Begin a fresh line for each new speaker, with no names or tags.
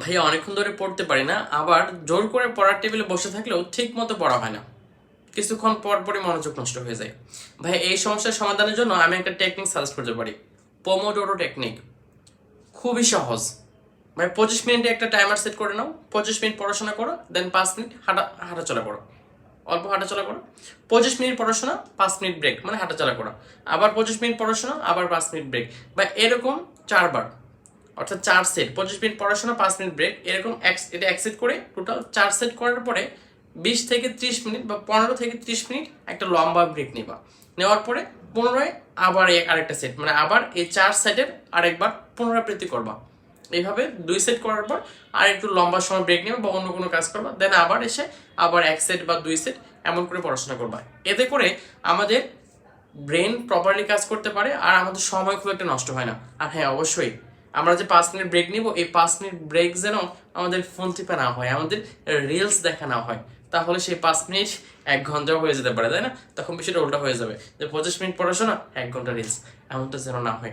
ভাইয়া অনেকক্ষণ ধরে পড়তে পারি না, আবার জোর করে পড়ার টেবিলে বসে থাকলেও ঠিক মতো পড়া হয় না। কিছুক্ষণ পর পরই মনোযোগ নষ্ট হয়ে যায়। ভাই এই সমস্যার সমাধানের জন্য আমি একটা টেকনিক সাজেস্ট করতে পারি। পোমোডোরো টেকনিক খুবই সহজ। ভাই পঁচিশ মিনিটে একটা টাইমার সেট করে নাও। পঁচিশ মিনিট পড়াশোনা করো দেন পাঁচ মিনিট হাঁটা, হাঁটাচলা করো। অল্প হাঁটাচলা করো। পঁচিশ মিনিট পড়াশোনা, পাঁচ মিনিট ব্রেক মানে হাঁটাচলা করো। আবার পঁচিশ মিনিট পড়াশোনা, আবার পাঁচ মিনিট ব্রেক বা এরকম চারবার। অর্থাৎ চার সেট, পঁচিশ মিনিট পড়াশোনা, পাঁচ মিনিট ব্রেক, এরকম এটা এক সেট করে টোটাল চার সেট করার পরে বিশ থেকে ত্রিশ মিনিট বা পনেরো থেকে ত্রিশ মিনিট একটা লম্বা ব্রেক নেবা। নেওয়ার পরে পুনরায় আবার আরেকটা সেট মানে আবার এই চার সেটের আরেকবার পুনরাবৃত্তি করবা। এইভাবে দুই সেট করার পর আর একটু লম্বা সময় ব্রেক নেবে বা অন্য কোনো কাজ করবা দেন আবার এসে আবার এক সেট বা দুই সেট এমন করে পড়াশোনা করবা। এতে করে আমাদের ব্রেন প্রপারলি কাজ করতে পারে আর আমাদের সময় খুব একটা নষ্ট হয় না। আর হ্যাঁ অবশ্যই আমরা যে পাঁচ মিনিট ব্রেক নিব, এই পাঁচ মিনিট ব্রেক যেন আমাদের ফোন টিপে না হয়, আমাদের রিলস দেখা না হয়, তাহলে সেই পাঁচ মিনিট এক ঘন্টাও হয়ে যেতে পারে, তাই না? তখন বিষয়টা উল্টা হয়ে যাবে। যে পঁচিশ মিনিট পড়াশোনা, এক ঘণ্টা রিলস এমনটা যেন না হয়।